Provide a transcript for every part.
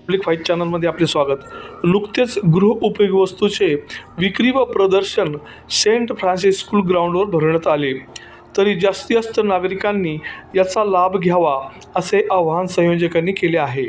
Public five चॅनलमध्ये आपले स्वागत नुकतेच गृहउपयोगी वस्तूचे विक्री व प्रदर्शन सेंट फ्रान्सिस स्कूल ग्राउंडवर भरण्यात आले तरी जास्तीत जास्त नागरिकांनी याचा लाभ घ्यावा असे आवाहन संयोजकांनी केले आहे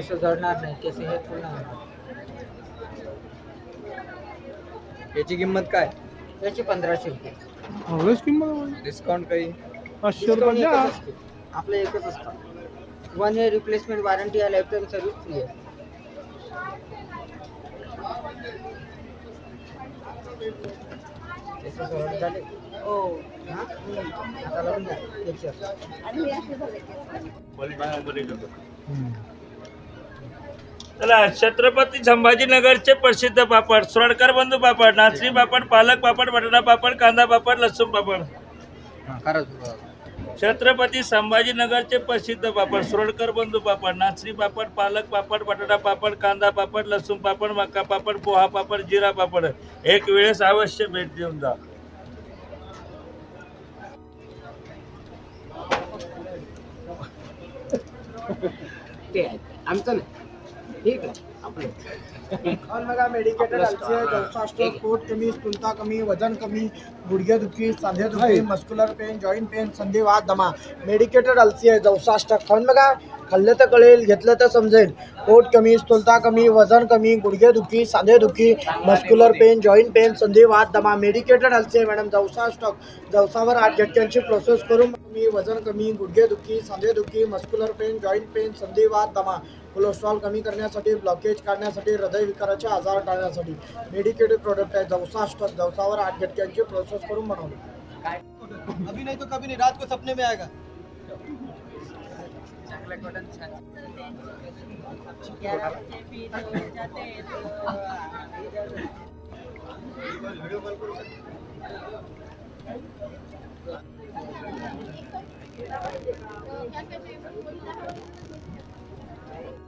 केस झडणार नाही केस हे याची किंमत काय याची पंधराशे रुपये किंमत डिस्काउंट काही पाचशे आपलं एकच असतं वन इयर रिप्लेसमेंट वॉरंटी आहे लाईफ टाईम सर्व्हिस फ्री आहे झाले ओ हो. हा आता आणि चला छत्रपती संभाजीनगरचे प्रसिद्ध पापड सोडकर बंधू पापड नाचणी पापड पालक पापड बटाटा पापड कांदा पापड लसूण पापड छत्रपती संभाजीनगरचे प्रसिद्ध पापड सोडकर बंधू पापड नाचणी पापड पालक पापड बटाटा पापड कांदा पापड लसूण पापड मका पापड पोहा पापड जिरा पापड एक वेळेस अवश्य भेट देऊन जा आमचं नाही ठीक आहे और बघा मेडिकेटेड अल्सर पोट कमी स्थूलता कमी वजन कमी गुडघेदुखी सांधेदुखी मस्क्युलर पेन जॉईंट पेन संधिवात दमा मेडिकेटेड अल्सी आहे जवसाष्टक खाऊन बघा खाल्लं तर कळेल घेतलं तर समजेल पोट कमी स्थूलता कमी वजन कमी गुडघेदुखी सांधेदुखी मस्क्युलर पेन जॉईंट पेन संधिवात दमा मेडिकेटेड अल्सी आहे मॅडम जवसाष्टक जवसावर आठ झटक्यांची प्रोसेस करून कमी वजन कमी गुडघेदुखी सांधेदुखी मस्क्युलर पेन जॉईंट पेन संधिवात दमा कोलेस्ट्रॉल कमी करना ब्लॉकेज का हृदय विकारा आजार टाळण्यासाठी मेडिकेटेड प्रोडक्ट है जवसा स्टॉक जवसावर आठ घटक प्रोसेस कर अभी नहीं तो कभी नहीं रात को सपने में आएगा क्या कहते हैं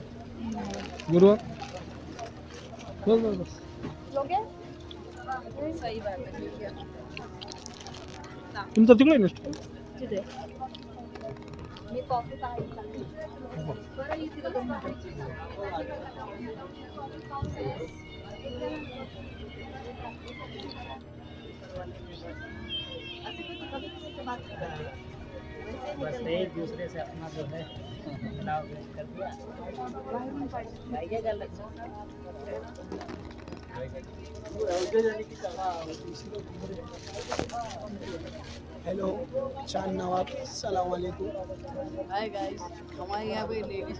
Burua. Vamos, vamos. Joguei? Isso aí vai, vai. Tá. Não tá de goleiro, né? Tudo bem. Me toca, tá aí, tá aqui. Bora aí, tira do mar. Assim que eu tô falando, você bate. बस एक दूसरे से अपना जो है कर hello शान नवाब सलाम hi guys हमारे यहाँ पे ladies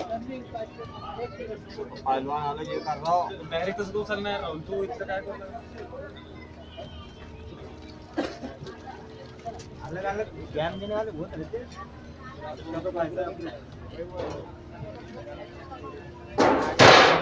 पहलवान आलो ये कर रहा हूँ डायरेक्टच गोसरणार नाही राहून तू इतकं काय करणार अलग अलग ज्ञान देने वाले बहुत रहते हैं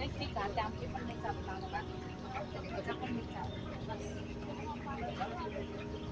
Thank you.